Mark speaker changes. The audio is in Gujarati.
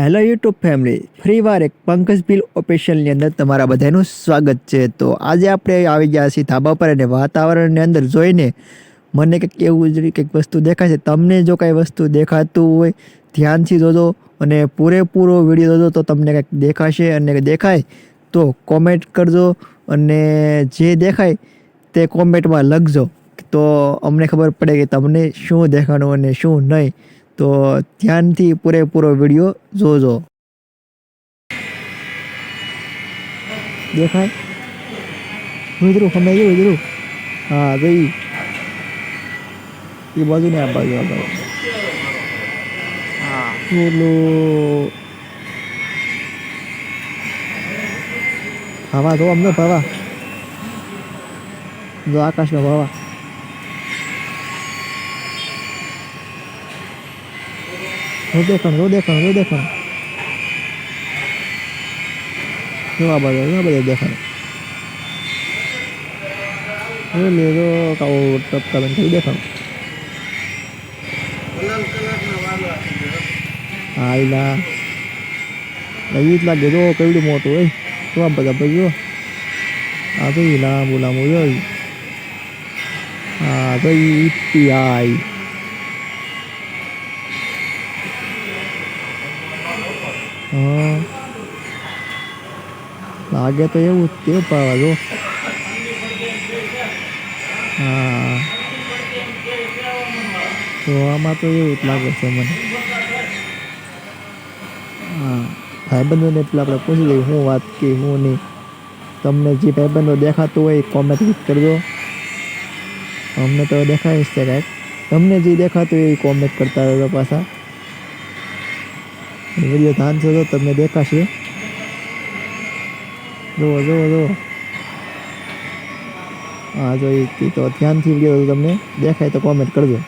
Speaker 1: હેલો યુટ્યુબ ફેમિલી ફ્રી વાર એક પંકજ બિલ ઓફિશિયલની અંદર તમારા બધાનું સ્વાગત છે. તો આજે આપણે આવી ગયા છીએ ધાબા પર અને વાતાવરણની અંદર જોઈને મને કંઈક એવું જ કંઈક વસ્તુ દેખાય છે. તમને જો કાંઈ વસ્તુ દેખાતું હોય, ધ્યાનથી જોજો અને પૂરેપૂરો વીડિયો જોજો તો તમને કંઈક દેખાશે અને દેખાય તો કોમેન્ટ કરજો અને જે દેખાય તે કોમેન્ટમાં લખજો. તો અમને ખબર પડે કે તમને શું દેખાણું અને શું નહીં. તો ધ્યાનથી પૂરેપૂરો વિડીયો જોજો દેખાય વિદરું ખમે જો વિદરું હા જોઈ એ બાજુ ને આ બાજુ આ બાજુ ઓલું હવા જો અમને ભાવા જો આકાશનો ભાવા রোদ এখন রোদ এখন রোদ এখন আবার আবার দেখান లేదు చెప్తానంటే దేశాను ఇలా ఇట్లా ఏదో ఒక వీడు మోటు అబ్బ దెబ్బయ్యో అదే ఇలా ములా ముయో అదే ఇప్పి ఆయ్ લાગે તો એવું જ તે પાવા, જો. હા. તો આમાં તો એવું જ લાગે છે મને. હા. ભાઈબંધોને એટલે આપણે પૂછી લઈએ શું વાત કે શું નહીં. તમને જે ભાઈબંધો દેખાતું હોય કોમેન્ટ કરજો. અમને તો દેખાય છે કાંઈક. તમને જે દેખાતું હોય એ કોમેન્ટ કરતા રહેજો પાછા. વીડિયો ધાનશો તો તમને દેખાશે. જુઓ જુઓ જુઓ. હા, જો એ તો ધ્યાનથી વીડિયો તમને. દેખાય તો કોમેન્ટ કરજો.